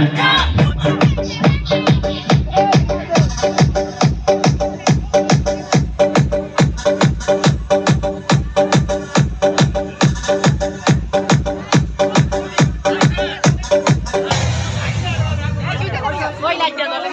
Voy la que no le